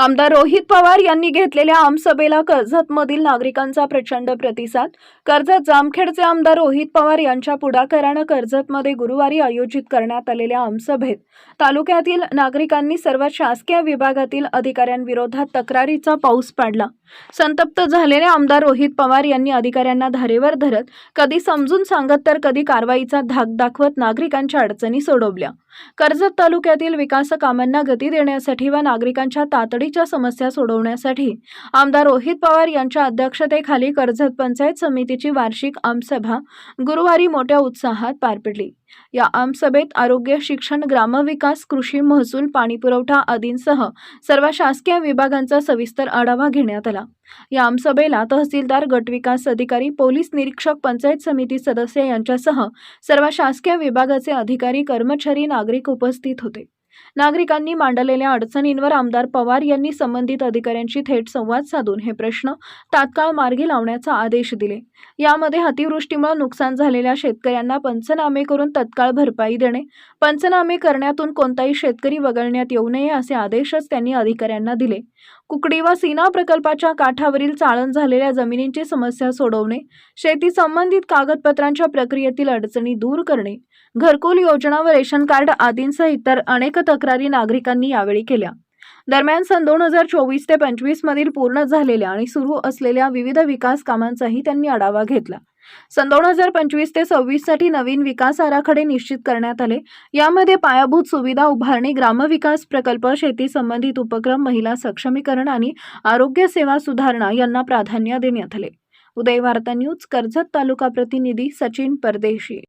आमदार रोहित पवार यांनी घेतलेल्या आमसभेला कर्जतमधील नागरिकांचा प्रचंड प्रतिसाद. कर्जत जामखेडचे आमदार रोहित पवार यांच्या पुढाकारानं कर्जतमध्ये गुरुवारी आयोजित करण्यात आलेल्या आमसभेत तालुक्यातील नागरिकांनी सर्व शासकीय विभागातील अधिकाऱ्यांविरोधात तक्रारीचा पाऊस पाडला. संतप्त झालेले आमदार रोहित पवार यांनी अधिकाऱ्यांना धारेवर धरत कधी समजून सांगत तर कधी कारवाईचा धाक दाखवत नागरिकांच्या अडचणी सोडवल्या. कर्जत तालुक्यातील विकास कामांना गती देण्यासाठी व नागरिकांच्या तातडीच्या समस्या सोडवण्यासाठी आमदार रोहित पवार यांच्या अध्यक्षतेखाली कर्जत पंचायत समितीची वार्षिक आमसभा गुरुवारी मोठ्या उत्साहात पार पडली. या आमसभेत आरोग्य शिक्षण ग्रामविकास कृषी महसूल पाणीपुरवठा आदींसह सर्व शासकीय विभागांचा सविस्तर आढावा घेण्यात आला. या आमसभेला तहसीलदार गटविकास अधिकारी पोलीस निरीक्षक पंचायत समिती सदस्य यांच्यासह सर्व शासकीय विभागाचे अधिकारी कर्मचारी नागरिक उपस्थित होते. नागरिकांनी मांडलेल्या अडचणींवर आमदार पवार यांनी संबंधित अधिकाऱ्यांशी थेट संवाद साधून हे प्रश्न तात्काळ मार्गी लावण्याचा आदेश दिले. यामध्ये अतिवृष्टीमुळे नुकसान झालेल्या शेतकऱ्यांना पंचनामे करून तत्काळ भरपाई देणे पंचनामे करण्यातून कोणताही शेतकरी वगळण्यात येऊ नये असे आदेशच त्यांनी अधिकाऱ्यांना दिले. कुकडी व सीना प्रकल्पाच्या काठावरील चाळण झालेल्या जमिनींची समस्या सोडवणे शेती संबंधित कागदपत्रांच्या प्रक्रियेतील अडचणी दूर करणे घरकुल योजना व रेशन कार्ड आदींसह इतर अनेक तक्रारी नागरिकांनी यावेळी केल्या. दरम्यान सन दोन हजार चोवीस ते पंचवीस मधील पूर्ण झालेल्या आणि सुरू असलेल्या विविध विकास कामांचाही त्यांनी आढावा घेतला. सन दोन हजार पंचवीस ते सव्वीससाठी नवीन विकास आराखडे निश्चित करण्यात आले. यामध्ये पायाभूत सुविधा उभारणी ग्रामविकास प्रकल्प शेती संबंधित उपक्रम महिला सक्षमीकरण आणि आरोग्य सेवा सुधारणा यांना प्राधान्य देण्यात आले. उदय वार्ता न्यूज कर्जत तालुका प्रतिनिधी सचिन परदेशी.